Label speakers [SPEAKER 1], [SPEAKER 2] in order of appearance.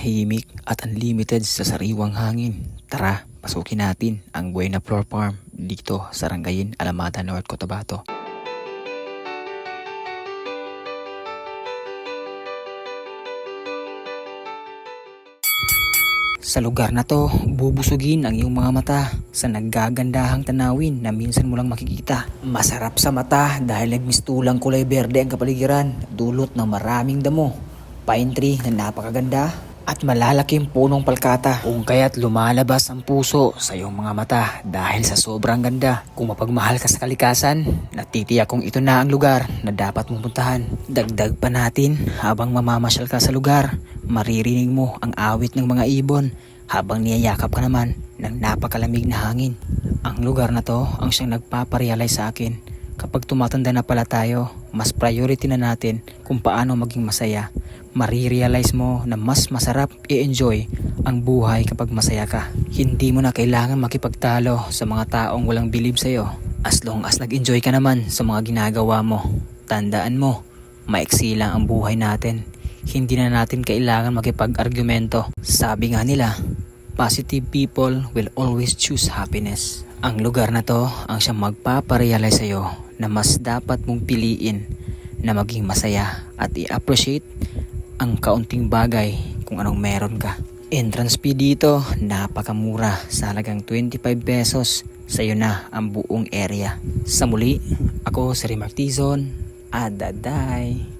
[SPEAKER 1] Tahimik at unlimited sa sariwang hangin. Tara, pasukin natin ang Buena Floor Farm dito sa Rangayin, Alamada, North Cotabato. Sa lugar na to, bubusugin ang iyong mga mata sa naggagandahang tanawin na minsan mo lang makikita. Masarap sa mata dahil nagmistulang kulay berde ang kapaligiran, dulot ng maraming damo. Pine tree na napakaganda at malalaking punong palkata kung kaya't lumalabas ang puso sa iyong mga mata dahil sa sobrang ganda. Kung mapagmahal ka sa kalikasan, natitiyak kong ito na ang lugar na dapat mong puntahan. Dagdag pa natin habang mamamasyal ka sa lugar, maririnig mo ang awit ng mga ibon habang niyayakap ka naman ng napakalamig na hangin. Ang lugar na to ang siyang nagpaparealize sa akin kapag tumatanda na pala tayo, mas priority na natin kung paano maging masaya. Marirealize mo na mas masarap i-enjoy ang buhay kapag masaya ka. Hindi mo na kailangan makipagtalo sa mga taong walang bilib sa'yo. As long as nag-enjoy ka naman sa mga ginagawa mo. Tandaan mo, maiksi lang ang buhay natin. Hindi na natin kailangan makipag-argumento. Sabi nga nila, positive people will always choose happiness. Ang lugar na to ang siyang magpaparealize sa'yo na mas dapat mong piliin na maging masaya at i-appreciate ang kaunting bagay kung anong meron ka. Entrance fee dito, napakamura sa halagang 25 pesos. Sa'yo na ang buong area. Sa muli, ako si Remartizon. Adaday.